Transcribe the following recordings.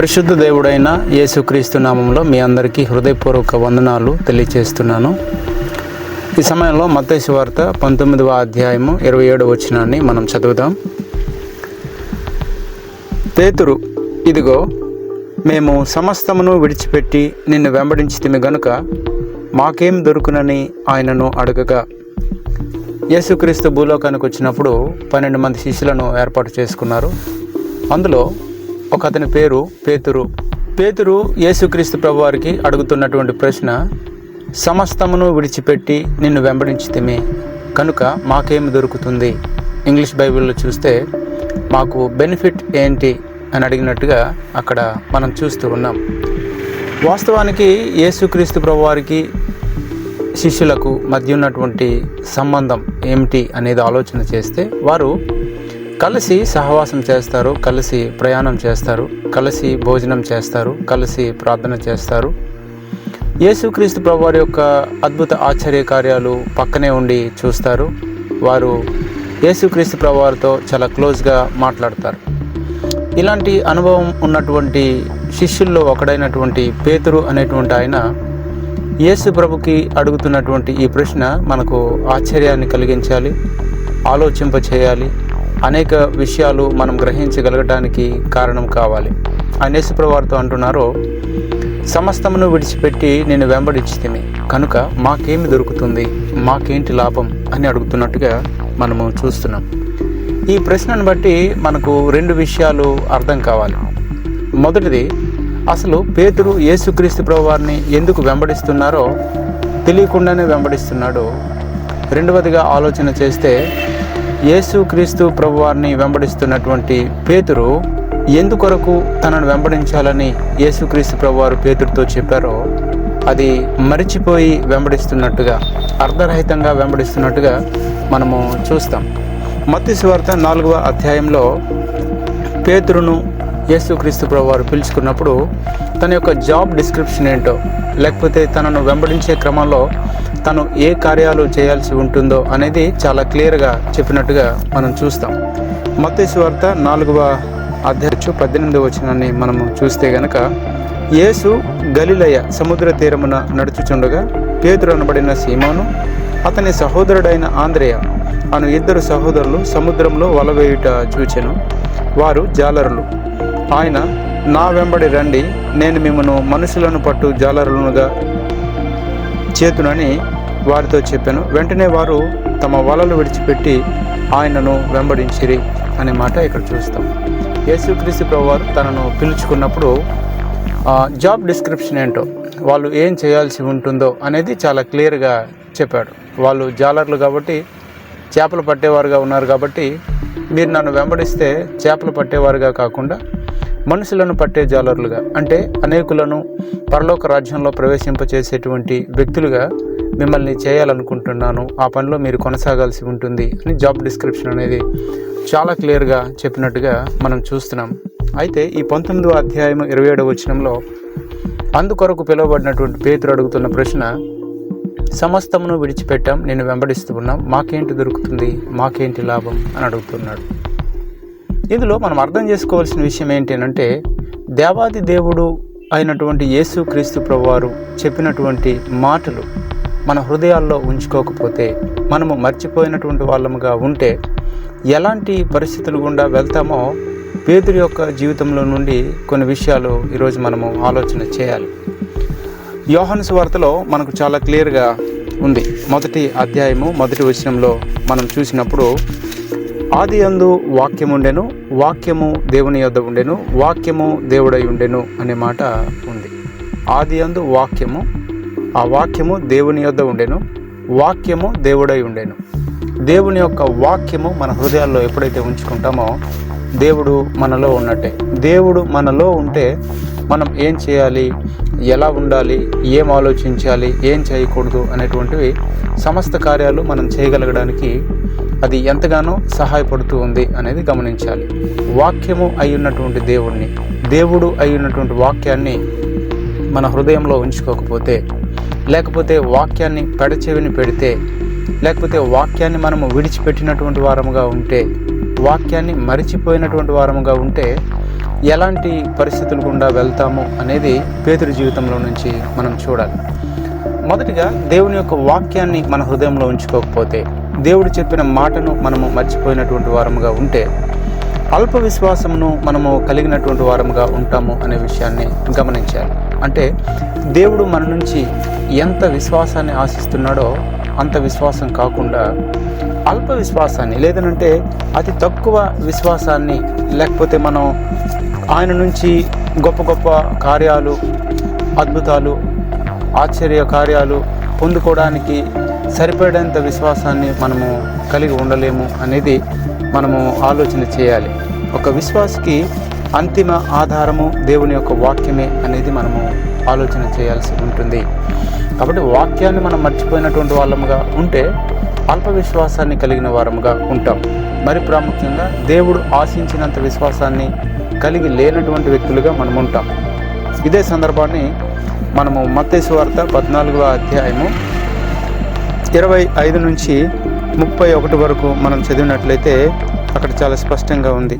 పరిశుద్ధ దేవుడైన యేసుక్రీస్తు నామంలో మీ అందరికీ హృదయపూర్వక వందనాలు తెలియచేస్తున్నాను. ఈ సమయంలో మత్తయి వార్త పంతొమ్మిదవ అధ్యాయము ఇరవై ఏడు వచనాన్ని మనం చదువుదాం. పేతురు ఇదిగో మేము సమస్తమును విడిచిపెట్టి నిన్ను వెంబడించితిమి గనుక మాకేం దొరుకునని ఆయనను అడగగా. యేసుక్రీస్తు భూలోకానికి వచ్చినప్పుడు పన్నెండు మంది శిష్యులను ఏర్పాటు చేసుకున్నారు. అందులో ఒక అతని పేరు పేతురు. పేతురు యేసుక్రీస్తు ప్రభువారికి అడుగుతున్నటువంటి ప్రశ్న సమస్తమును విడిచిపెట్టి నిన్ను వెంబడించితిమి. కనుక మాకేమి దొరుకుతుంది? ఇంగ్లీష్ బైబిల్లో చూస్తే మాకు బెనిఫిట్ ఏంటి? అని అడిగినట్టుగా అక్కడ మనం చూస్తూ ఉన్నాం. వాస్తవానికి యేసుక్రీస్తు ప్రభువారికి శిష్యులకు మధ్య ఉన్నటువంటి సంబంధం ఏమిటి అనేది ఆలోచన చేస్తే వారు కలిసి సహవాసం చేస్తారు కలిసి ప్రయాణం చేస్తారు కలిసి భోజనం చేస్తారు కలిసి ప్రార్థన చేస్తారు. యేసుక్రీస్తు ప్రభువారి యొక్క అద్భుత ఆశ్చర్య కార్యాలు పక్కనే ఉండి చూస్తారు. వారు యేసుక్రీస్తు ప్రభువారితో చాలా క్లోజ్గా మాట్లాడతారు. ఇలాంటి అనుభవం ఉన్నటువంటి శిష్యుల్లో ఒకడైనటువంటి పేతురు అనేటువంటి ఆయన యేసు ప్రభుకి అడుగుతున్నటువంటి ఈ ప్రశ్న మనకు ఆశ్చర్యాన్ని కలిగించాలి ఆలోచింప చేయాలి అనేక విషయాలు మనం గ్రహించగలగడానికి కారణం కావాలి. ఆయన యేసు వారితో అంటున్నారు సమస్తమును విడిచిపెట్టి నేను వెంబడించితిని కనుక మాకేమి దొరుకుతుంది? మాకేంటి లాభం? అని అడుగుతున్నట్టుగా మనము చూస్తున్నాం. ఈ ప్రశ్నను బట్టి మనకు రెండు విషయాలు అర్థం కావాలి. మొదటిది అసలు పేతురు యేసుక్రీస్తు ప్రభువారిని ఎందుకు వెంబడిస్తున్నారో తెలియకుండానే వెంబడిస్తున్నాడు. రెండవదిగా ఆలోచన చేస్తే యేసుక్రీస్తు ప్రభువారిని వెంబడిస్తున్నటువంటి పేతురు ఎందుకొరకు తనను వెంబడించాలని యేసుక్రీస్తు ప్రభువారు పేతుడితో చెప్పారో అది మరిచిపోయి వెంబడిస్తున్నట్టుగా అర్ధరహితంగా వెంబడిస్తున్నట్టుగా మనము చూస్తాం. మత్తి సువార్త నాలుగవ అధ్యాయంలో పేతురును యేసుక్రీస్తు ప్రభు వారు పిలుచుకున్నప్పుడు తన యొక్క జాబ్ డిస్క్రిప్షన్ ఏంటో లేకపోతే తనను వెంబడించే క్రమంలో తను ఏ కార్యాలు చేయాల్సి ఉంటుందో అనేది చాలా క్లియర్గా చెప్పినట్టుగా మనం చూస్తాం. మత్తయి వార్త నాలుగవ అధ్యక్షు పద్దెనిమిదవ వచనాన్ని మనము చూస్తే గనక యేసు గలిలయ సముద్ర తీరమున నడుచుచుండగా పేతురు అనబడిన సీమాను అతని సహోదరుడైన ఆంధ్రేయ అను ఇద్దరు సహోదరులు సముద్రంలో వలవేయుట చూచెను. వారు జాలరులు. ఆయన నా వెంబడి రండి నేను మిమ్మను మనుషులను పట్టు జాలరులుగా చేతునని వారితో చెప్పాను. వెంటనే వారు తమ వలలు విడిచిపెట్టి ఆయనను వెంబడించిరి అనే మాట ఇక్కడ చూస్తాం. యేసుక్రీస్తు ప్రభువారు తనను పిలుచుకున్నప్పుడు ఆ, జాబ్ డిస్క్రిప్షన్ ఏంటో వాళ్ళు ఏం చేయాల్సి ఉంటుందో అనేది చాలా క్లియర్గా చెప్పాడు. వాళ్ళు జాలర్లు కాబట్టి చేపలు పట్టేవారుగా ఉన్నారు కాబట్టి మీరు నన్ను వెంబడిస్తే చేపలు పట్టేవారుగా కాకుండా మనుషులను పట్టే జాలర్లుగా అంటే అనేకులను పరలోక రాజ్యంలో ప్రవేశింపచేసేటువంటి వ్యక్తులుగా మిమ్మల్ని చేయాలనుకుంటున్నాను. ఆ పనిలో మీరు కొనసాగాల్సి ఉంటుంది అని జాబ్ డిస్క్రిప్షన్ అనేది చాలా క్లియర్గా చెప్పినట్టుగా మనం చూస్తున్నాం. అయితే ఈ పంతొమ్మిదవ అధ్యాయం ఇరవై ఏడవ వచనంలో అందుకొరకు పిలువబడినటువంటి పేతురు అడుగుతున్న ప్రశ్న సమస్తమును విడిచిపెట్టాం నేను వెంబడిస్తూ ఉన్నాం మాకేంటి దొరుకుతుంది? మాకేంటి లాభం? అని అడుగుతున్నాడు. ఇందులో మనం అర్థం చేసుకోవాల్సిన విషయం ఏంటంటే దేవాది దేవుడు అయినటువంటి యేసు క్రీస్తు ప్రభువారు చెప్పినటువంటి మాటలు మన హృదయాల్లో ఉంచుకోకపోతే మనము మర్చిపోయినటువంటి వాళ్ళముగా ఉంటే ఎలాంటి పరిస్థితులు గుండా వెళ్తామో పేదరి యొక్క జీవితంలో నుండి కొన్ని విషయాలు ఈరోజు మనము ఆలోచన చేయాలి. యోహన్స్ వార్తలో మనకు చాలా క్లియర్గా ఉంది. మొదటి అధ్యాయము మొదటి వచనంలో మనం చూసినప్పుడు ఆది అందు వాక్యముండెను వాక్యము దేవుని యొద్ద ఉండెను వాక్యము దేవుడై ఉండెను అనే మాట ఉంది. ఆది అందు వాక్యము ఆ వాక్యము దేవుని యొద్ద ఉండెను వాక్యము దేవుడై ఉండెను. దేవుని యొక్క వాక్యము మన హృదయాల్లో ఎప్పుడైతే ఉంచుకుంటామో దేవుడు మనలో ఉన్నట్టే. దేవుడు మనలో ఉంటే మనం ఏం చేయాలి ఎలా ఉండాలి ఏం ఆలోచించాలి ఏం చేయకూడదు అనేటువంటివి సమస్త కార్యాలు మనం చేయగలగడానికి అది ఎంతగానో సహాయపడుతూ ఉంది అనేది గమనించాలి. వాక్యము అయి ఉన్నటువంటి దేవుణ్ణి దేవుడు అయి ఉన్నటువంటి వాక్యాన్ని మన హృదయంలో ఉంచుకోకపోతే లేకపోతే వాక్యాన్ని పెడచెవిని పెడితే లేకపోతే వాక్యాన్ని మనము విడిచిపెట్టినటువంటి వారముగా ఉంటే వాక్యాన్ని మరిచిపోయినటువంటి వారముగా ఉంటే ఎలాంటి పరిస్థితులు గుండా వెళ్తాము అనేది పేదరి జీవితంలో నుంచి మనం చూడాలి. మొదటిగా దేవుని యొక్క వాక్యాన్ని మన హృదయంలో ఉంచుకోకపోతే దేవుడు చెప్పిన మాటను మనము మర్చిపోయినటువంటి వారముగా ఉంటే అల్ప విశ్వాసమును మనము కలిగినటువంటి వారముగా ఉంటాము అనే విషయాన్ని గమనించాలి. అంటే దేవుడు మన నుంచి ఎంత విశ్వాసాన్ని ఆశిస్తున్నాడో అంత విశ్వాసం కాకుండా అల్ప విశ్వాసాన్ని లేదనంటే అతి తక్కువ విశ్వాసాన్ని లేకపోతే మనం ఆయన నుంచి గొప్ప గొప్ప కార్యాలు అద్భుతాలు ఆశ్చర్య కార్యాలు పొందుకోవడానికి సరిపడేంత విశ్వాసాన్ని మనము కలిగి ఉండలేము అనేది మనము ఆలోచన చేయాలి. ఒక విశ్వాసకి అంతిమ ఆధారము దేవుని యొక్క వాక్యమే అనేది మనము ఆలోచన చేయాల్సి ఉంటుంది. కాబట్టి వాక్యాన్ని మనం మర్చిపోయినటువంటి వాళ్ళముగా ఉంటే అల్ప విశ్వాసాన్ని కలిగిన వారముగా ఉంటాం. మరి ప్రాముఖ్యంగా దేవుడు ఆశించినంత విశ్వాసాన్ని కలిగి లేనటువంటి వ్యక్తులుగా మనం ఉంటాం. ఇదే సందర్భాన్ని మనము మత్తేసు వార్త పద్నాలుగవ అధ్యాయము ఇరవై ఐదు నుంచి ముప్పై ఒకటి వరకు మనం చదివినట్లయితే అక్కడ చాలా స్పష్టంగా ఉంది.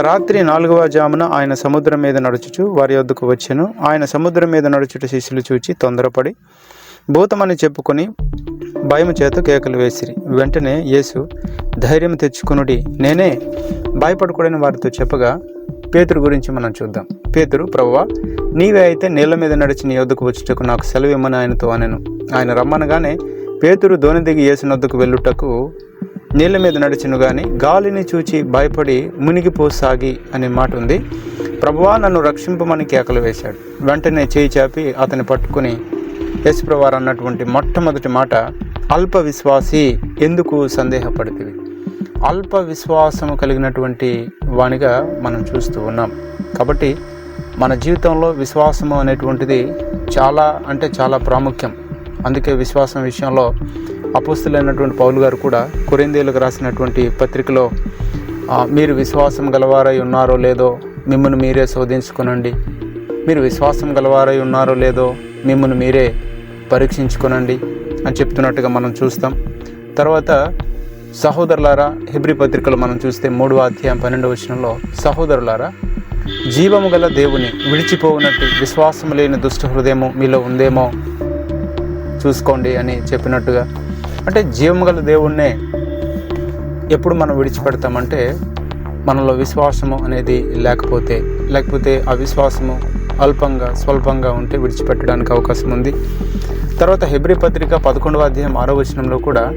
రాత్రి నాలుగవ జామున ఆయన సముద్రం మీద నడుచుచు వారి వద్దకు వచ్చాను. ఆయన సముద్రం మీద నడుచుట శిష్యులు చూచి తొందరపడి భూతమని చెప్పుకొని భయము చేత కేకలు వేసిరి. వెంటనే యేసు ధైర్యం తెచ్చుకునుడి. నేనే భయపడకూడని వారితో చెప్పగా పేతురు గురించి మనం చూద్దాం. పేతురు ప్రవ్వా నీవే అయితే నీళ్ళ మీద నడిచి నీ వద్దకు వచ్చుటకు నాకు సెలవు ఇమ్మని ఆయనతో అనెను. ఆయన రమ్మనగానే పేతురు దోణి దిగి యేసునొద్దకు వెళ్ళుటకు నీళ్ళ మీద నడిచిను గాని గాలిని చూచి భయపడి మునిగిపోసాగి అనే మాట ఉంది ప్రభువా నన్ను రక్షింపమని కేకలు వేశాడు. వెంటనే చేయి చాపి అతన్ని పట్టుకుని యశుప్రవారు అన్నటువంటి మొట్టమొదటి మాట అల్ప విశ్వాసి ఎందుకు సందేహపడుతుంది అల్ప విశ్వాసము కలిగినటువంటి వానిగా మనం చూస్తూ ఉన్నాం. కాబట్టి మన జీవితంలో విశ్వాసము అనేటువంటిది చాలా అంటే చాలా ప్రాముఖ్యం. అందుకే విశ్వాసం విషయంలో అపుస్తులైనటువంటి పౌలు గారు కూడా కొరిందేలకు రాసినటువంటి పత్రికలో మీరు విశ్వాసం గలవారై ఉన్నారో లేదో మిమ్మల్ని మీరే శోధించుకునండి. మీరు విశ్వాసం గలవారై ఉన్నారో లేదో మిమ్మల్ని మీరే పరీక్షించుకునండి అని చెప్తున్నట్టుగా మనం చూస్తాం. తర్వాత సహోదరులారా హిబ్రి పత్రికలు మనం చూస్తే మూడవ అధ్యాయం పన్నెండవ వచనంలో సహోదరులారా జీవము గల దేవుని విడిచిపోవునట్టు విశ్వాసం లేని దుష్ట హృదయము మీలో ఉందేమో? చూసుకోండి అని చెప్పినట్టుగా. అంటే జీవము గల దేవుణ్ణే ఎప్పుడు మనం విడిచిపెడతామంటే మనలో విశ్వాసము అనేది లేకపోతే లేకపోతే అవిశ్వాసము అల్పంగా స్వల్పంగా ఉంటే విడిచిపెట్టడానికి అవకాశం ఉంది. తర్వాత హెబ్రి పత్రిక పదకొండవ అధ్యాయం ఆరో వచనంలో కూడా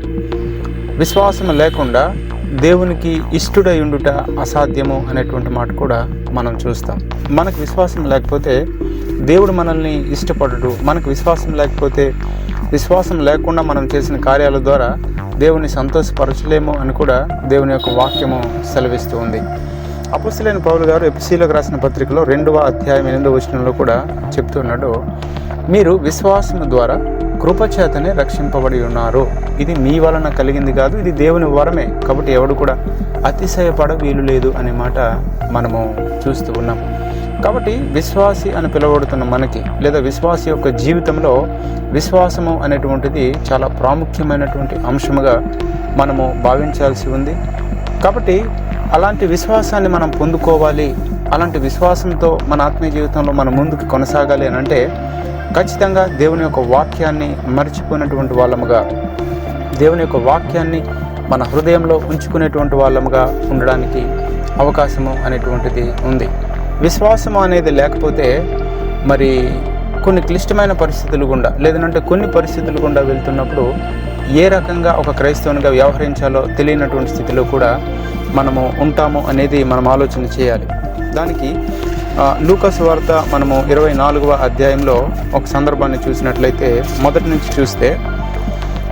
విశ్వాసం లేకుండా దేవునికి ఇష్టడై ఉండుట అసాధ్యము అనేటువంటి మాట కూడా మనం చూస్తాం. మనకు విశ్వాసం లేకపోతే దేవుడు మనల్ని ఇష్టపడడు. మనకు విశ్వాసం లేకపోతే విశ్వాసం లేకుండా మనం చేసిన కార్యాల ద్వారా దేవుని సంతోషపరచలేము అని కూడా దేవుని యొక్క వాక్యము సెలవిస్తూ ఉంది. అపుస్తులైన పౌలు గారు ఎపిసీలకు రాసిన పత్రికలో రెండవ అధ్యాయం ఎనిమిదవ వచనంలో కూడా చెప్తున్నాడు మీరు విశ్వాసం ద్వారా కృపచేతనే రక్షింపబడి ఉన్నారు. ఇది మీ వలన కలిగింది కాదు ఇది దేవుని వరమే. కాబట్టి ఎవడు కూడా అతిశయపడ వీలు లేదు అనే మాట మనము చూస్తూ ఉన్నాం. కాబట్టి విశ్వాసి అని పిలువబడుతున్న మనకి లేదా విశ్వాసి యొక్క జీవితంలో విశ్వాసము అనేటువంటిది చాలా ప్రాముఖ్యమైనటువంటి అంశముగా మనము భావించాల్సి ఉంది. కాబట్టి అలాంటి విశ్వాసాన్ని మనం పొందుకోవాలి. అలాంటి విశ్వాసంతో మన ఆత్మీయ జీవితంలో మనం ముందుకు కొనసాగాలి అని అంటే ఖచ్చితంగా దేవుని యొక్క వాక్యాన్ని మర్చిపోయినటువంటి వాళ్ళముగా దేవుని యొక్క వాక్యాన్ని మన హృదయంలో ఉంచుకునేటువంటి వాళ్ళముగా ఉండడానికి అవకాశము అనేటువంటిది ఉంది. విశ్వాసము అనేది లేకపోతే మరి కొన్ని క్లిష్టమైన పరిస్థితులు గుండా లేదంటే కొన్ని పరిస్థితులు గుండా వెళ్తున్నప్పుడు ఏ రకంగా ఒక క్రైస్తవునిగా వ్యవహరించాలో తెలియనటువంటి స్థితిలో కూడా మనము ఉంటాము అనేది మనం ఆలోచన చేయాలి. దానికి లూకస్ వార్త మనము ఇరవై నాలుగవ అధ్యాయంలో ఒక సందర్భాన్ని చూసినట్లయితే మొదటి నుంచి చూస్తే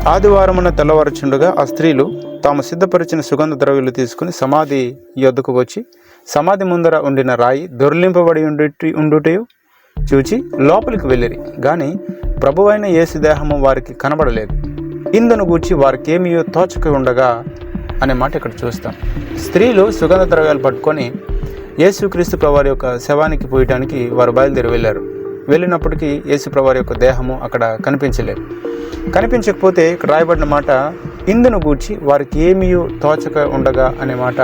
ఆదివారమున తెల్లవారుచుండగా ఆ స్త్రీలు తాము సిద్ధపరిచిన సుగంధ ద్రవ్యాలు తీసుకుని సమాధి యొద్దకు వచ్చి సమాధి ముందర ఉండిన రాయి దొర్లింపబడి ఉండుటి ఉండుటయు చూచి లోపలికి వెళ్ళిరి. కానీ ప్రభువైన యేసు దేహము వారికి కనబడలేదు. ఇందును గూర్చి వారికేమీయో తోచక ఉండగా అనే మాట ఇక్కడ చూస్తాం. స్త్రీలు సుగంధ ద్రవ్యాలు పట్టుకొని యేసుక్రీస్తు ప్రవారి యొక్క శవానికి పోయటానికి వారు బయలుదేరి వెళ్ళారు. వెళ్ళినప్పటికీ యేసు ప్రవారి యొక్క దేహము అక్కడ కనిపించలేదు. కనిపించకపోతే ఇక్కడ రాయబడిన మాట ఇందును గూర్చి వారికి ఏమీ తోచక ఉండగా అనే మాట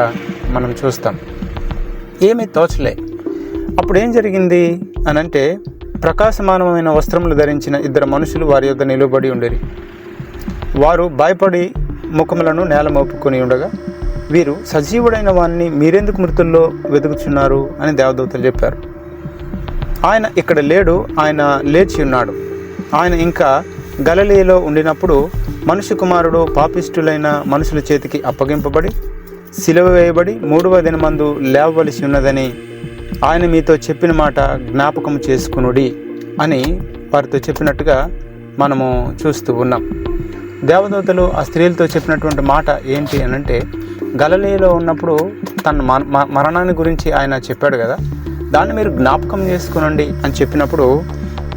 మనం చూస్తాం. ఏమీ తోచలే. అప్పుడు ఏం జరిగింది అని అంటే ప్రకాశమానమైన వస్త్రములు ధరించిన ఇద్దరు మనుషులు వారి యొద్ద నిలబడి ఉండేది వారు భయపడి ముఖములను నేల మోపుకొని ఉండగా వీరు సజీవుడైన వారిని మీరెందుకు మృతుల్లో వెతుకుతున్నారు అని దేవదూతలు చెప్పారు. ఆయన ఇక్కడ లేడు ఆయన లేచి ఉన్నాడు. ఆయన ఇంకా గలలీలో ఉండినప్పుడు మనుషు కుమారుడు పాపిష్టులైన మనుషుల చేతికి అప్పగింపబడి సిలువ వేయబడి మూడవ దినమందు లేవవలసి ఉన్నదని ఆయన మీతో చెప్పిన మాట జ్ఞాపకం చేసుకునుడి అని వారితో చెప్పినట్టుగా మనము చూస్తూ ఉన్నాం. దేవదూతలు ఆ స్త్రీలతో చెప్పినటువంటి మాట ఏంటి అని అంటే గలలీలో ఉన్నప్పుడు తన మ- మ- మరణాన్ని గురించి ఆయన చెప్పాడు కదా దాన్ని మీరు జ్ఞాపకం చేసుకునండి అని చెప్పినప్పుడు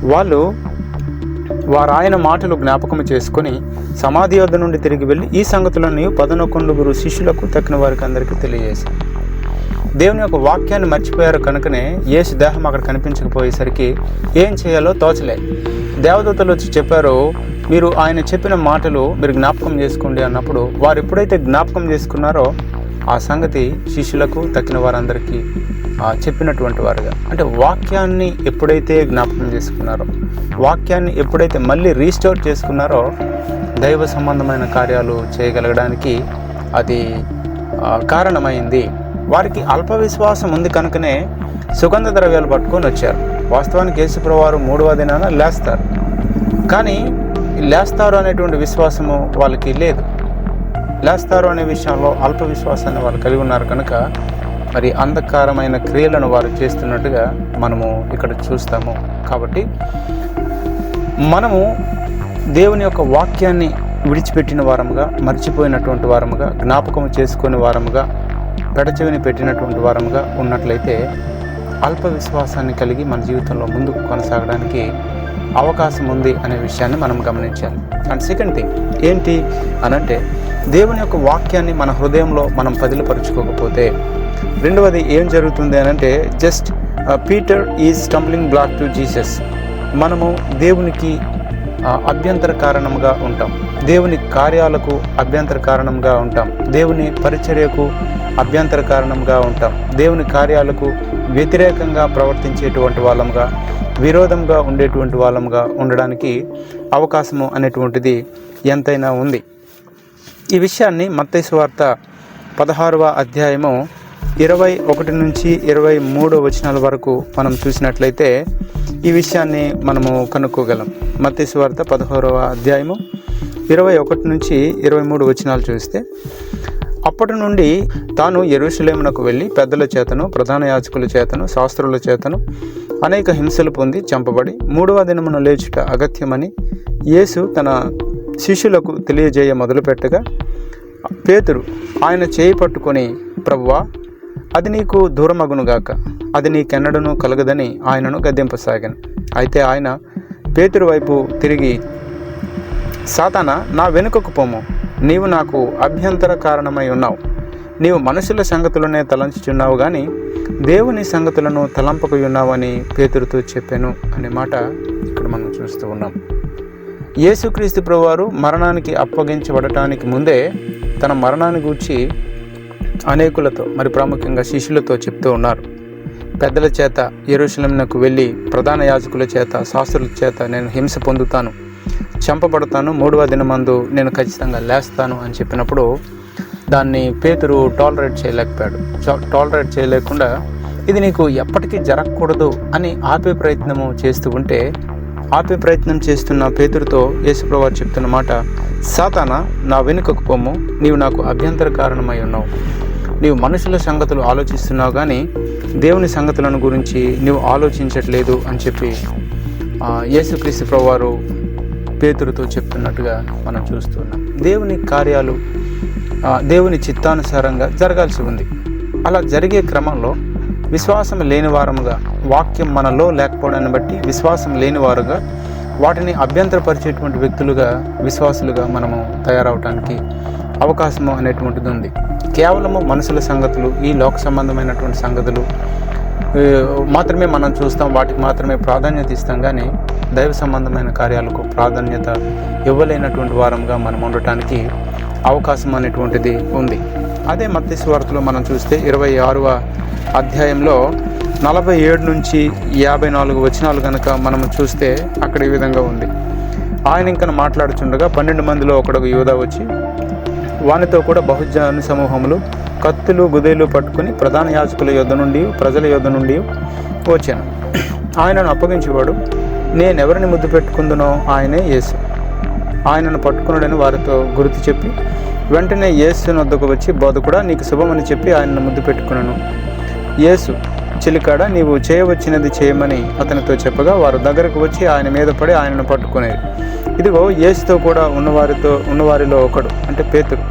వాళ్ళు వారు ఆయన మాటలు జ్ఞాపకం చేసుకొని సమాధి వద్ద నుండి తిరిగి వెళ్ళి ఈ సంగతులను పదనొకొండుగురు శిష్యులకు తక్కిన వారికి అందరికీ తెలియజేశారు. దేవుని యొక్క వాక్యాన్ని మర్చిపోయారు కనుకనే యేసు దేహం అక్కడ కనిపించకపోయేసరికి ఏం చేయాలో తోచలే. దేవదూతలు వచ్చి చెప్పారు మీరు ఆయన చెప్పిన మాటలు మీరు జ్ఞాపకం చేసుకోండి అన్నప్పుడు వారు ఎప్పుడైతే జ్ఞాపకం చేసుకున్నారో ఆ సంగతి శిష్యులకు తక్కిన వారందరికీ చెప్పినటువంటి వారుగా. అంటే వాక్యాన్ని ఎప్పుడైతే జ్ఞాపకం చేసుకున్నారో వాక్యాన్ని ఎప్పుడైతే మళ్ళీ రీస్టోర్ చేసుకున్నారో దైవ సంబంధమైన కార్యాలు చేయగలగడానికి అది కారణమైంది. వారికి అల్ప విశ్వాసం ఉంది కనుకనే సుగంధ ద్రవ్యాలు పట్టుకొని వచ్చారు. వాస్తవానికి యేసుప్రవారు మూడవ దినాన లేస్తారు. కానీ లేస్తారు అనేటువంటి విశ్వాసము వాళ్ళకి లేదు. లేస్తారు అనే విషయంలో అల్ప విశ్వాసాన్ని వాళ్ళు కలిగి ఉన్నారు కనుక మరి అంధకారమైన క్రియలను వారు చేస్తున్నట్టుగా మనము ఇక్కడ చూస్తాము. కాబట్టి మనము దేవుని యొక్క వాక్యాన్ని విడిచిపెట్టిన వారముగా మర్చిపోయినటువంటి వారముగా జ్ఞాపకం చేసుకునే వారముగా పెడచెవిని పెట్టినటువంటి వారముగా ఉన్నట్లయితే అల్ప విశ్వాసాన్ని కలిగి మన జీవితంలో ముందుకు కొనసాగడానికి అవకాశం ఉంది అనే విషయాన్ని మనం గమనించాలి. అండ్ సెకండ్ థింగ్ ఏంటి అనంటే దేవుని యొక్క వాక్యాన్ని మన హృదయంలో మనం పదిలపరుచుకోకపోతే రెండవది ఏం జరుగుతుంది అనంటే just Peter is stumbling block to Jesus మనము దేవునికి అభ్యంతర కారణంగా ఉంటాం. దేవుని కార్యాలకు అభ్యంతర కారణంగా ఉంటాం. దేవుని పరిచర్యకు అభ్యంతర కారణంగా ఉంటాం. దేవుని కార్యాలకు వ్యతిరేకంగా ప్రవర్తించేటువంటి వాళ్ళంగా విరోధంగా ఉండేటువంటి వాళ్ళంగా ఉండడానికి అవకాశము అనేటువంటిది ఎంతైనా ఉంది. ఈ విషయాన్ని మత్తయి వార్త పదహారవ అధ్యాయము ఇరవై ఒకటి నుంచి ఇరవై మూడో వచనాల వరకు మనం చూసినట్లయితే ఈ విషయాన్ని మనము కనుక్కోగలం. మత్తయి వార్త పదహారవ అధ్యాయము ఇరవై ఒకటి నుంచి ఇరవై మూడు వచనాలు చూస్తే అప్పటి నుండి తాను ఎరుషులేమునకు వెళ్ళి పెద్దల చేతను ప్రధాన యాజకుల చేతను శాస్త్రుల చేతను అనేక హింసలు పొంది చంపబడి మూడవ దినమున లేచుట అగత్యమని యేసు తన శిష్యులకు తెలియజేయ మొదలుపెట్టగా పేతురు ఆయన చేయి పట్టుకొని ప్రభువా అది నీకు దూరమగునుగాక. అది నీకెన్నడను కలగదని ఆయనను గద్దెంపసాగాను. అయితే ఆయన పేతురు వైపు తిరిగి సాతాన నా వెనుకకు పోము. నీవు నాకు అభ్యంతర కారణమై ఉన్నావు. నీవు మనుషుల సంగతులనే తలంచుచున్నావు కానీ దేవుని సంగతులను తలంపకు ఉన్నావని పేతురుతో చెప్పాను అనే మాట ఇక్కడ మనం చూస్తూ ఉన్నాం. యేసుక్రీస్తు ప్రభువారు మరణానికి అప్పగించబడటానికి ముందే తన మరణాన్ని గూర్చి అనేకులతో మరి ప్రాముఖ్యంగా శిష్యులతో చెప్తూ ఉన్నారు. పెద్దల చేత ఎరుశలంనకు వెళ్ళి ప్రధాన యాజకుల చేత శాస్త్రుల చేత నేను హింస పొందుతాను. చంపబడతాను మూడవ దినమందు నేను ఖచ్చితంగా లేస్తాను అని చెప్పినప్పుడు దాన్ని పేతురు టాలరేట్ చేయలేకపోయాడు. టాలరేట్ చేయలేకుండా ఇది నీకు ఎప్పటికీ జరగకూడదు అని ఆపే ప్రయత్నము చేస్తూ ఉంటే ఆపే ప్రయత్నం చేస్తున్న పేతురుతో యేసుప్రభు చెప్తున్న మాట సాతాన నా వెనుకకు పొమ్ము నీవు నాకు అభ్యంతర కారణమై ఉన్నావు. నీవు మనుషుల సంగతులు ఆలోచిస్తున్నావు కానీ దేవుని సంగతులను గురించి నీవు ఆలోచించట్లేదు అని చెప్పి యేసుక్రీస్తు ప్రభువారు పేతురుతో చెప్తున్నట్టుగా మనం చూస్తున్నాం దేవుని కార్యాలు దేవుని చిత్తానుసారంగా జరగాల్సి ఉంది. అలా జరిగే క్రమంలో విశ్వాసం లేని వారముగా వాక్యం మనలో లేకపోవడాన్ని బట్టి విశ్వాసం లేని వారుగా వాటిని అభ్యంతరపరిచేటువంటి వ్యక్తులుగా విశ్వాసులుగా మనము తయారవటానికి అవకాశము అనేటువంటిది ఉంది. కేవలము మనుషుల సంగతులు ఈ లోక సంబంధమైనటువంటి సంగతులు మాత్రమే మనం చూస్తాం వాటికి మాత్రమే ప్రాధాన్యత ఇస్తాం కానీ దైవ సంబంధమైన కార్యాలకు ప్రాధాన్యత ఇవ్వలేనటువంటి వారంగా మనం ఉండటానికి అవకాశం అనేటువంటిది ఉంది. అదే మత్స్యవార్తలో మనం చూస్తే ఇరవై ఆరవ అధ్యాయంలో నలభై ఏడు నుంచి యాభై నాలుగు వచనాలు కనుక మనం చూస్తే అక్కడ ఈ విధంగా ఉంది. ఆయన ఇంకా మాట్లాడుచుండగా పన్నెండు మందిలో ఒకడు యోధ వచ్చి వానితో కూడా బహుజన సమూహములు కత్తులు గుదేలు పట్టుకుని ప్రధాన యాజకుల యొద్ద నుండి ప్రజల యొద్ద నుండి వచ్చాను. ఆయనను అప్పగించేవాడు నేను ఎవరిని ముద్దు పెట్టుకుందునో ఆయనే యేసు. ఆయనను పట్టుకున్నాడని వారితో గుర్తు చెప్పి వెంటనే యేసు వద్దకు వచ్చి బోధకుడా నీకు శుభమని చెప్పి ఆయనను ముద్దు పెట్టుకున్నాను. యేసు చిలికాడ నీవు చేయవచ్చినది చేయమని అతనితో చెప్పగా వారు దగ్గరకు వచ్చి ఆయన మీద పడి ఆయనను పట్టుకునేది ఇదిగో యేసుతో కూడా ఉన్నవారితో ఉన్నవారిలో ఒకడు అంటే పేతురు.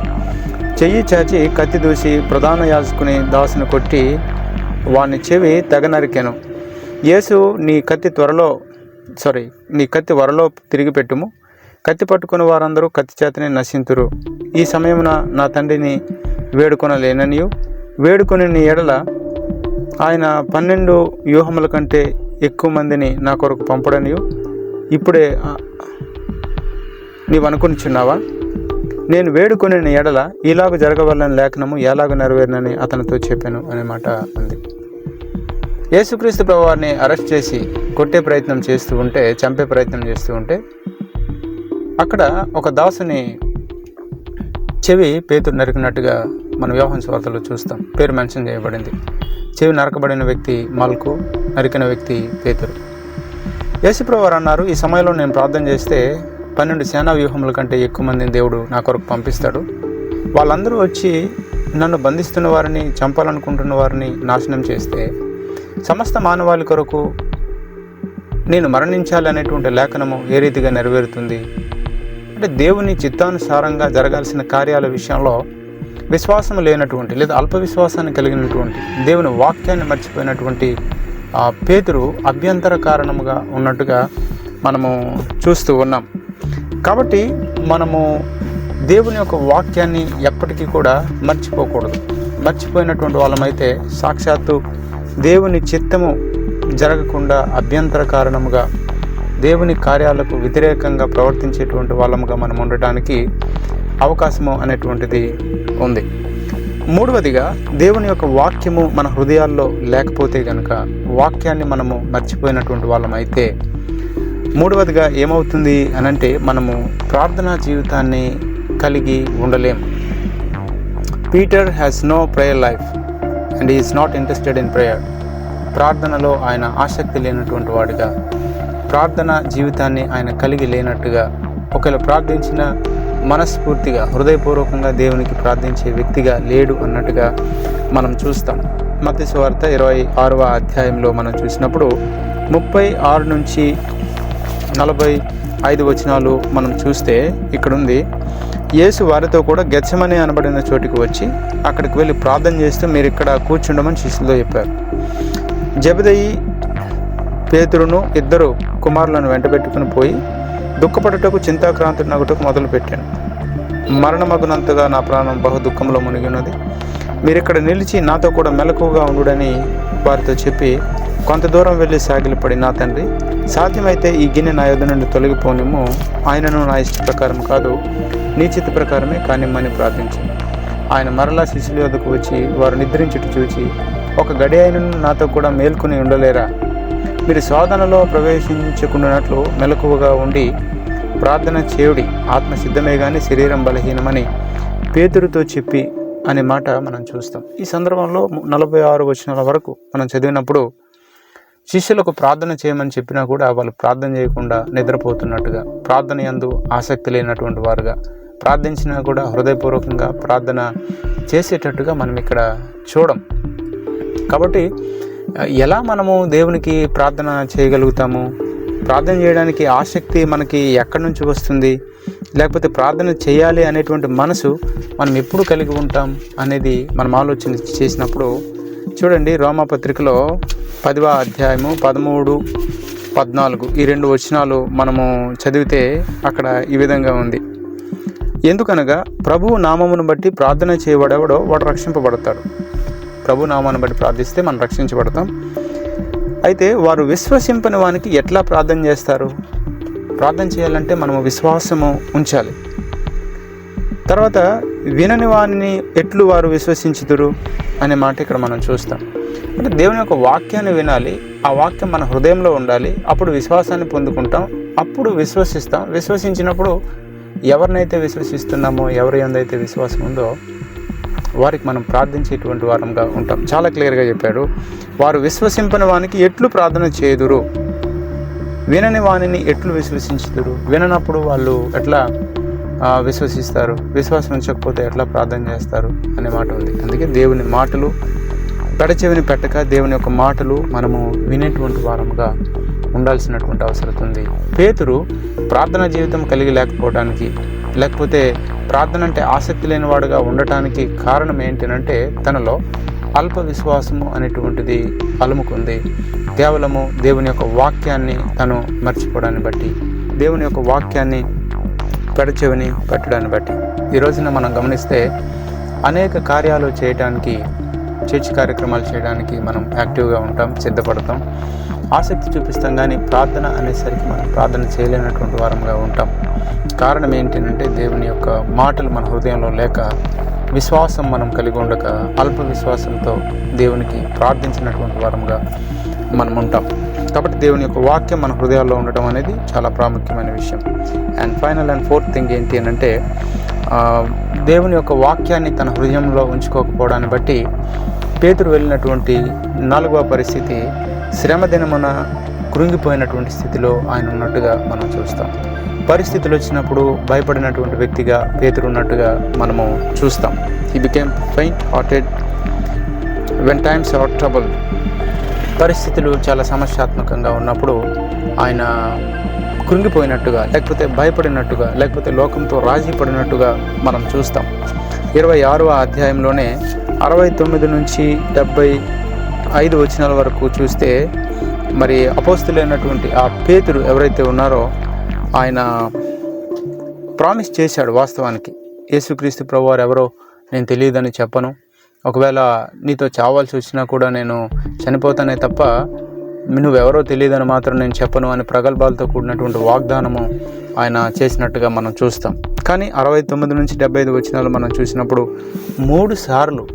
చెయ్యి చాచి కత్తి దూసి ప్రధాన యాజకుని దాసును కొట్టి వాని చెవి తెగ నరికెను. యేసు నీ కత్తి త్వరలో సారీ నీ కత్తి వరలో తిరిగి పెట్టుము. కత్తి పట్టుకున్న వారందరూ కత్తి చేతనే నశింతురు. ఈ సమయమున నా తండ్రిని వేడుకొనలేననియు. వేడుకొని నీ ఎడల ఆయన పన్నెండు వ్యూహముల కంటే ఎక్కువ మందిని నా కొరకు పంపడనియు. ఇప్పుడే నీవు అనుకునిచున్నావా నేను వేడుకొని ఎడల ఇలాగ జరగవలని లేఖనము ఎలాగ నెరవేరునని అతనితో చెప్పాను అనే మాట ఉంది యేసుక్రీస్తు ప్రభువారిని అరెస్ట్ చేసి కొట్టే ప్రయత్నం చేస్తూ ఉంటే చంపే ప్రయత్నం చేస్తూ ఉంటే అక్కడ ఒక దాసుని చెవి పేతురు నరికినట్టుగా మన వ్యవహార స్వార్థలో చూస్తాం. పేరు మెన్షన్ చేయబడింది. చెవి నరకబడిన వ్యక్తి మల్కు నరికిన వ్యక్తి పేతురు. యేసుప్రవారు అన్నారు ఈ సమయంలో నేను ప్రార్థన చేస్తే పన్నెండు సేనా వ్యూహముల కంటే ఎక్కువ మందిని దేవుడు నా కొరకు పంపిస్తాడు. వాళ్ళందరూ వచ్చి నన్ను బంధిస్తున్న వారిని చంపాలనుకుంటున్న వారిని నాశనం చేస్తే సమస్త మానవాళి కొరకు నేను మరణించాలి అనేటువంటి లేఖనము ఏ రీతిగా నెరవేరుతుంది? అంటే దేవుని చిత్తానుసారంగా జరగాల్సిన కార్యాల విషయంలో విశ్వాసం లేనటువంటి లేదా అల్ప విశ్వాసాన్ని కలిగినటువంటి దేవుని వాక్యాన్ని మర్చిపోయినటువంటి ఆ పేతురు అభ్యంతర కారణముగా ఉన్నట్టుగా మనము చూస్తూ ఉన్నాం. కాబట్టి మనము దేవుని యొక్క వాక్యాన్ని ఎప్పటికీ కూడా మర్చిపోకూడదు. మర్చిపోయినటువంటి వాళ్ళమైతే సాక్షాత్తు దేవుని చిత్తము జరగకుండా అభ్యంతర కారణముగా దేవుని కార్యాలకు వ్యతిరేకంగా ప్రవర్తించేటువంటి వాళ్ళముగా మనం ఉండటానికి అవకాశము అనేటువంటిది ఉంది. మూడవదిగా దేవుని యొక్క వాక్యము మన హృదయాల్లో లేకపోతే కనుక వాక్యాన్ని మనము మర్చిపోయినటువంటి వాళ్ళమైతే మూడవదిగా ఏమవుతుంది అనంటే మనము ప్రార్థనా జీవితాన్ని కలిగి ఉండలేం. Peter has no prayer life and is not interested in prayer ప్రార్థనలో ఆయన ఆసక్తి లేనటువంటి వాడిగా ప్రార్థన జీవితాన్ని ఆయన కలిగి లేనట్టుగా ఒకవేళ ప్రార్థించిన మనస్ఫూర్తిగా హృదయపూర్వకంగా దేవునికి ప్రార్థించే వ్యక్తిగా లేడు అన్నట్టుగా మనం చూస్తాం. మత్స్య సువార్త ఇరవై ఆరవ అధ్యాయంలో మనం చూసినప్పుడు ముప్పై ఆరు నుంచి నలభై ఐదు వచనాలు మనం చూస్తే ఇక్కడ ఉంది యేసు వారితో కూడా గెచ్చమని అనబడిన చోటికి వచ్చి అక్కడికి వెళ్ళి ప్రార్థన చేస్తూ మీరు ఇక్కడ కూర్చుండమని శిష్యులతో చెప్పారు. జబదయి పేతురును ఇద్దరు కుమారులను వెంటబెట్టుకుని పోయి దుఃఖపడుటకు చింతాక్రాంతునగుటకు మొదలుపెట్టాను మరణమగునంతగా నా ప్రాణం బహు దుఃఖంలో మునిగినది మీరు ఇక్కడ నిలిచి నాతో కూడా మెలకువగా ఉండుడని వారితో చెప్పి కొంత దూరం వెళ్ళి సాగిలపడి నా తండ్రి సాధ్యమైతే ఈ గిన్నె నా యుద్ధ నుండి తొలగిపోనిము ఆయనను నా ఇష్ట ప్రకారం కాదు నీ చిత్త ప్రకారమే కానిమ్మని ప్రార్థించింది ఆయన మరలా శిశుల యొద్దకు వచ్చి వారు నిద్రించుట చూచి ఒక గడి ఆయనను నాతో కూడా మేల్కొని ఉండలేరా? మీరు శోధనలో ప్రవేశించకుండానట్లు మెలకువగా ఉండి ప్రార్థన చేయుడి ఆత్మ సిద్ధమే కానీ శరీరం బలహీనమని పేతురుతో చెప్పి అనే మాట మనం చూస్తాం. ఈ సందర్భంలో నలభై ఆరు వచనాల వరకు మనం చదివినప్పుడు శిష్యులకు ప్రార్థన చేయమని చెప్పినా కూడా వాళ్ళు ప్రార్థన చేయకుండా నిద్రపోతున్నట్టుగా ప్రార్థన యందు ఆసక్తి లేనటువంటి వారుగా ప్రార్థించినా కూడా హృదయపూర్వకంగా ప్రార్థన చేసేటట్టుగా మనం ఇక్కడ చూడం. కాబట్టి ఎలా మనము దేవునికి ప్రార్థన చేయగలుగుతాము? ప్రార్థన చేయడానికి ఆసక్తి మనకి ఎక్కడి నుంచి వస్తుంది? లేకపోతే ప్రార్థన చేయాలి అనేటువంటి మనసు మనం ఎప్పుడు కలిగి ఉంటాం అనేది మనం ఆలోచన చేసినప్పుడు చూడండి రోమాపత్రికలో పదివ అధ్యాయము పదమూడు పద్నాలుగు ఈ రెండు వచనాలు మనము చదివితే అక్కడ ఈ విధంగా ఉంది. ఎందుకనగా ప్రభువు నామమును బట్టి ప్రార్థన చేయబడేవాడో వాడు రక్షింపబడతాడు. ప్రభు నామాన్ని బట్టి ప్రార్థిస్తే మనం రక్షించబడతాం. అయితే వారు విశ్వసింపని వానికి ఎట్లా ప్రార్థన చేస్తారు? ప్రార్థన చేయాలంటే మనము విశ్వాసము ఉంచాలి. తర్వాత వినని వారిని ఎట్లు వారు విశ్వసించుదురు అనే మాట ఇక్కడ మనం చూస్తాం. అంటే దేవుని యొక్క వాక్యాన్ని వినాలి ఆ వాక్యం మన హృదయంలో ఉండాలి అప్పుడు విశ్వాసాన్ని పొందుకుంటాం అప్పుడు విశ్వసిస్తాం. విశ్వసించినప్పుడు ఎవరినైతే విశ్వసిస్తున్నామో ఎవరి ఎందైతే విశ్వాసం ఉందో వారికి మనం ప్రార్థించేటువంటి వారంగా ఉంటాం. చాలా క్లియర్గా చెప్పాడు. వారు విశ్వసింపని వానికి ఎట్లు ప్రార్థన చేదురు? వినని వాణిని ఎట్లు విశ్వసించుదురు? విననప్పుడు వాళ్ళు ఎట్లా విశ్వసిస్తారు? విశ్వాసం ఉంచకపోతే ఎట్లా ప్రార్థన చేస్తారు? అనే మాట ఉంది. అందుకే దేవుని మాటలు పెడచెవిని పెట్టక దేవుని యొక్క మాటలు మనము వినేటువంటి వారముగా ఉండాల్సినటువంటి అవసరం ఉంది. పేతురు ప్రార్థనా జీవితం కలిగి లేకపోవడానికి లేకపోతే ప్రార్థన అంటే ఆసక్తి లేనివాడుగా ఉండటానికి కారణం ఏంటంటే తనలో అల్ప విశ్వాసము అనేటువంటిది అలుముకుంది. కేవలము దేవుని యొక్క వాక్యాన్ని తను మర్చిపోవడాన్ని బట్టి దేవుని యొక్క వాక్యాన్ని పెడచెవిని పెట్టడాన్ని బట్టి. ఈ రోజున మనం గమనిస్తే అనేక కార్యాలు చేయడానికి చర్చ్ కార్యక్రమాలు చేయడానికి మనం యాక్టివ్గా ఉంటాం సిద్ధపడతాం. ఆసక్తి చూపిస్తాం కానీ ప్రార్థన అనేసరికి మనం ప్రార్థన చేయలేనటువంటి వారంగా ఉంటాం. కారణం ఏంటంటే దేవుని యొక్క మాటలు మన హృదయంలో లేక విశ్వాసం మనం కలిగి ఉండక అల్ప విశ్వాసంతో దేవునికి ప్రార్థించినటువంటి వారంగా మనం ఉంటాం. కాబట్టి దేవుని యొక్క వాక్యం మన హృదయాల్లో ఉండటం అనేది చాలా ప్రాముఖ్యమైన విషయం. And final and fourth thing ఏంటి అని అంటే దేవుని యొక్క వాక్యాన్ని తన హృదయంలో ఉంచుకోకపోవడాన్ని బట్టి పేతురు వెళ్ళినటువంటి నాలుగవ పరిస్థితి శ్రమ దినమున కృంగిపోయినటువంటి స్థితిలో ఆయన ఉన్నట్టుగా మనం చూస్తాం. పరిస్థితులు వచ్చినప్పుడు భయపడినటువంటి వ్యక్తిగా పేతురు ఉన్నట్టుగా మనము చూస్తాం. He became faint hearted when times are trouble పరిస్థితులు చాలా సమస్యాత్మకంగా ఉన్నప్పుడు ఆయన కృంగిపోయినట్టుగా లేకపోతే భయపడినట్టుగా లేకపోతే లోకంతో రాజీ పడినట్టుగా మనం చూస్తాం. ఇరవై ఆరవ అధ్యాయంలోనే అరవై తొమ్మిది నుంచి డెబ్బై ఐదు వచనాల వరకు చూస్తే మరి అపోస్తులైనటువంటి ఆ పేతురు ఎవరైతే ఉన్నారో ఆయన ప్రామిస్ చేశాడు వాస్తవానికి. యేసుక్రీస్తు ప్రభువారు ఎవరో నేను తెలియదని చెప్పను. ఒకవేళ నీతో చావాల్సి వచ్చినా కూడా నేను చనిపోతానే తప్ప నువ్వెవరో తెలియదని మాత్రం నేను చెప్పను అని ప్రగల్భాలతో కూడినటువంటి వాగ్దానము ఆయన చేసినట్టుగా మనం చూస్తాం. కానీ అరవై తొమ్మిది నుంచి డెబ్బై ఐదు వచ్చినాలు మనం చూసినప్పుడు మూడు సార్లు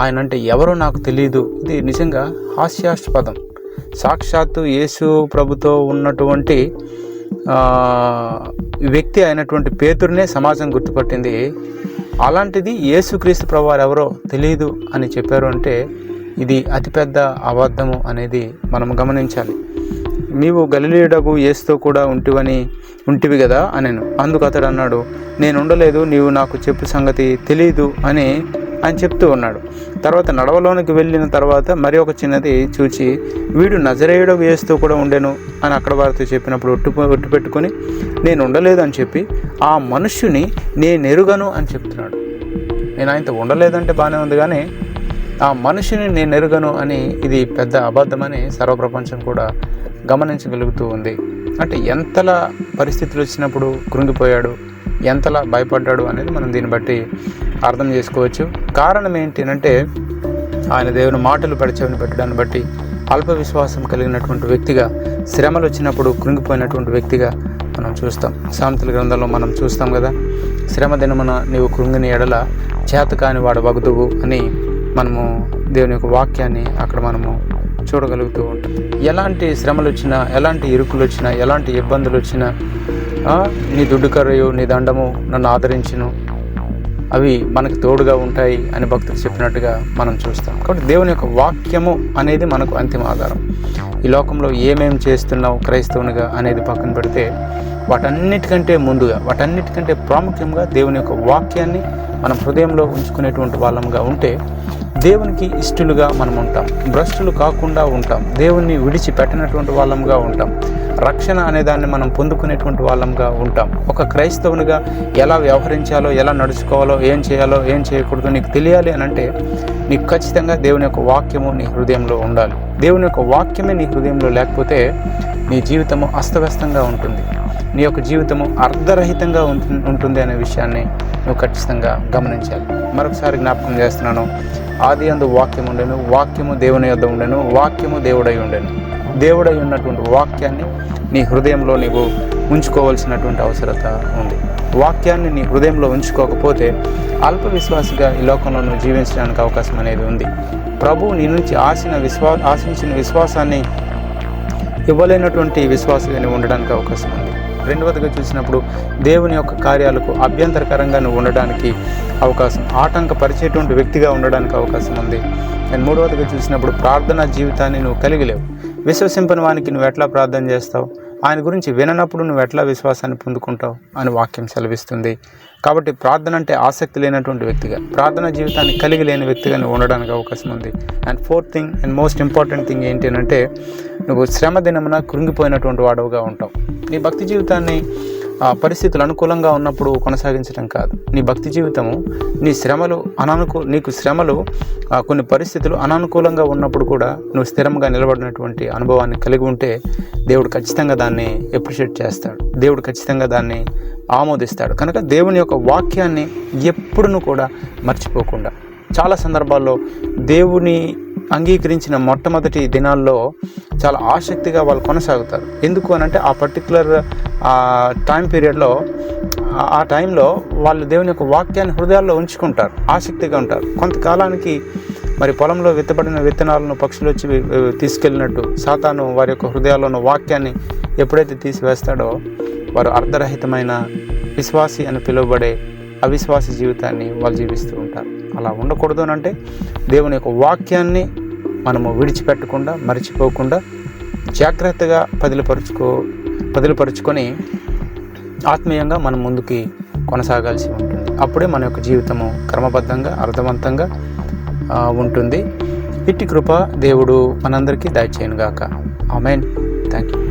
ఆయన అంటే ఎవరో నాకు తెలియదు ఇది నిజంగా హాస్యాస్పదం. సాక్షాత్తు యేసు ప్రభుతో ఉన్నటువంటి వ్యక్తి అయినటువంటి పేతురునే సమాజం గుర్తుపట్టింది. అలాంటిది యేసుక్రీస్తు ప్రభువారు ఎవరో తెలియదు అని చెప్పారు అంటే ఇది అతిపెద్ద అబద్ధము అనేది మనం గమనించాలి. నీవు గలిలీయుడకు యేసుతో కూడా ఉంటివని ఉంటివి కదా అనెను. అందుకు అతడు అన్నాడు నేను ఉండలేదు నీవు నాకు చెప్పు సంగతి తెలియదు అని అని చెప్తూ ఉన్నాడు. తర్వాత నడవలోనికి వెళ్ళిన తర్వాత మరి ఒక చిన్నది చూచి వీడు నజరేయుడు వేస్తూ కూడా ఉండెను అని అక్కడ వారితో చెప్పినప్పుడు ఒట్టు ఒట్టు పెట్టుకొని నేను ఉండలేదు అని చెప్పి ఆ మనుష్యుని నేను ఎరుగను అని చెప్తున్నాడు. నేను ఆయనతో ఉండలేదంటే బాగానే ఉంది కానీ ఆ మనిషిని నేను ఎరుగను అని ఇది పెద్ద అబద్ధమని సర్వప్రపంచం కూడా గమనించగలుగుతూ ఉంది. అంటే ఎంతలా పరిస్థితులు వచ్చినప్పుడు కృంగిపోయాడు ఎంతలా భయపడ్డాడు అనేది మనం దీన్ని బట్టి అర్థం చేసుకోవచ్చు. కారణం ఏంటంటే ఆయన దేవుని మాటలు పడిచెవిని పెట్టడాన్ని బట్టి అల్ప విశ్వాసం కలిగినటువంటి వ్యక్తిగా శ్రమలు వచ్చినప్పుడు కృంగిపోయినటువంటి వ్యక్తిగా మనం చూస్తాం. సామెతల గ్రంథంలో మనం చూస్తాం కదా శ్రమ దినమున నీవు కృంగిని ఎడల చేత కాని వాడు వగదువు అని మనము దేవుని యొక్క వాక్యాన్ని అక్కడ మనము చూడగలుగుతూ ఉంటాం. ఎలాంటి శ్రమలు వచ్చినా ఎలాంటి ఇరుకులు వచ్చినా ఎలాంటి ఇబ్బందులు వచ్చినా నీ దుడ్డు కర్రయు నీ దండము నన్ను ఆదరించును అవి మనకు తోడుగా ఉంటాయి అని భక్తులు చెప్పినట్టుగా మనం చూస్తాం. కాబట్టి దేవుని యొక్క వాక్యము అనేది మనకు అంతిమ ఆధారం. ఈ లోకంలో ఏమేం చేస్తున్నావు క్రైస్తవునిగా అనేది పక్కన పెడితే వాటన్నిటికంటే ముందుగా వాటన్నిటికంటే ప్రాముఖ్యంగా దేవుని యొక్క వాక్యాన్ని మనం హృదయంలో ఉంచుకునేటువంటి వాళ్ళంగా ఉంటే దేవునికి ఇష్టలుగా మనం ఉంటాం. భ్రష్టులు కాకుండా ఉంటాం. దేవుణ్ణి విడిచిపెట్టినటువంటి వాళ్ళంగా ఉంటాం. రక్షణ అనే దాన్ని మనం పొందుకునేటువంటి వాళ్ళంగా ఉంటాం. ఒక క్రైస్తవునిగా ఎలా వ్యవహరించాలో ఎలా నడుచుకోవాలో ఏం చేయాలో ఏం చేయకూడదో నీకు తెలియాలి అని అంటే నీకు ఖచ్చితంగా దేవుని యొక్క వాక్యము నీ హృదయంలో ఉండాలి. దేవుని యొక్క వాక్యమే నీ హృదయంలో లేకపోతే నీ జీవితము అస్తవ్యస్తంగా ఉంటుంది. నీ యొక్క జీవితము అర్ధరహితంగా ఉంటుంది అనే విషయాన్ని నువ్వు ఖచ్చితంగా గమనించాలి. మరొకసారి జ్ఞాపకం చేస్తున్నాను. ఆది అందు వాక్యం ఉండెను వాక్యము దేవుని యొద్ద ఉండెను వాక్యము దేవుడై ఉండెను. దేవుడై ఉన్నటువంటి వాక్యాన్ని నీ హృదయంలో నీవు ఉంచుకోవాల్సినటువంటి అవసరత ఉంది. వాక్యాన్ని నీ హృదయంలో ఉంచుకోకపోతే అల్ప విశ్వాసిగా ఈ లోకంలో నువ్వు జీవించడానికి అవకాశం అనేది ఉంది. ప్రభు నీ నుంచి ఆశిన విశ్వా ఆశించిన విశ్వాసాన్ని ఇవ్వలేనటువంటి విశ్వాసగా నువ్వు ఉండడానికి అవకాశం ఉంది. రెండవదిగా చూసినప్పుడు దేవుని యొక్క కార్యాలకు అభ్యంతరకరంగా నువ్వు ఉండడానికి అవకాశం ఆటంకపరిచేటువంటి వ్యక్తిగా ఉండడానికి అవకాశం ఉంది. అండ్ మూడవదిగా చూసినప్పుడు ప్రార్థనా జీవితాన్ని నువ్వు కలిగి లేవు. విశ్వసింపని వానికి నువ్వు ఎట్లా ప్రార్థన చేస్తావు? ఆయన గురించి విననప్పుడు నువ్వు ఎట్లా విశ్వాసాన్ని పొందుకుంటావు అని వాక్యం సెలవిస్తుంది. కాబట్టి ప్రార్థన అంటే ఆసక్తి లేనటువంటి వ్యక్తిగా ప్రార్థన జీవితాన్ని కలిగి లేని వ్యక్తిగా నువ్వు ఉండడానికి అవకాశం ఉంది. And fourth thing and most important thing ఏంటి అంటే నువ్వు శ్రమ దినమున కృంగిపోయినటువంటి వాడవుగా ఉంటావు. నీ భక్తి జీవితాన్ని పరిస్థితులు అనుకూలంగా ఉన్నప్పుడు కొనసాగించడం కాదు. నీ భక్తి జీవితము నీ శ్రమలు అనానుకూ నీకు శ్రమలు కొన్ని పరిస్థితులు అనానుకూలంగా ఉన్నప్పుడు కూడా నువ్వు స్థిరంగా నిలబడినటువంటి అనుభవాన్ని కలిగి ఉంటే దేవుడు ఖచ్చితంగా దాన్ని ఎప్రిషియేట్ చేస్తాడు. దేవుడు ఖచ్చితంగా దాన్ని ఆమోదిస్తాడు. కనుక దేవుని యొక్క వాక్యాన్ని ఎప్పుడును కూడా మర్చిపోకుండా చాలా సందర్భాల్లో దేవుని అంగీకరించిన మొట్టమొదటి దినాల్లో చాలా ఆసక్తిగా వాళ్ళు కొనసాగుతారు. ఎందుకు అని అంటే ఆ పర్టికులర్ టైం పీరియడ్లో ఆ- టైంలో వాళ్ళు దేవుని యొక్క వాక్యాన్ని హృదయాల్లో ఉంచుకుంటారు ఆసక్తిగా ఉంటారు. కొంతకాలానికి మరి పొలంలో విత్తబడిన విత్తనాలను పక్షులు వచ్చి తీసుకెళ్ళినట్టు సాతాను వారి యొక్క హృదయాల్లో ఉన్న వాక్యాన్ని ఎప్పుడైతే తీసివేస్తాడో వారు అర్ధరహితమైన విశ్వాసి అని పిలువబడే అవిశ్వాసి జీవితాన్ని వాళ్ళు జీవిస్తూ ఉంటారు. అలా ఉండకూడదు అని అంటే దేవుని యొక్క వాక్యాన్ని మనము విడిచిపెట్టకుండా మర్చిపోకుండా జాగ్రత్తగా పదిలిపరుచుకో పదిలిపరుచుకొని ఆత్మీయంగా మనం ముందుకి కొనసాగాల్సి ఉంటుంది. అప్పుడే మన యొక్క జీవితము క్రమబద్ధంగా అర్థవంతంగా ఉంటుంది. ఇట్టి కృప దేవుడు మనందరికీ దయచేయను గాక ఆమెన్. Thank you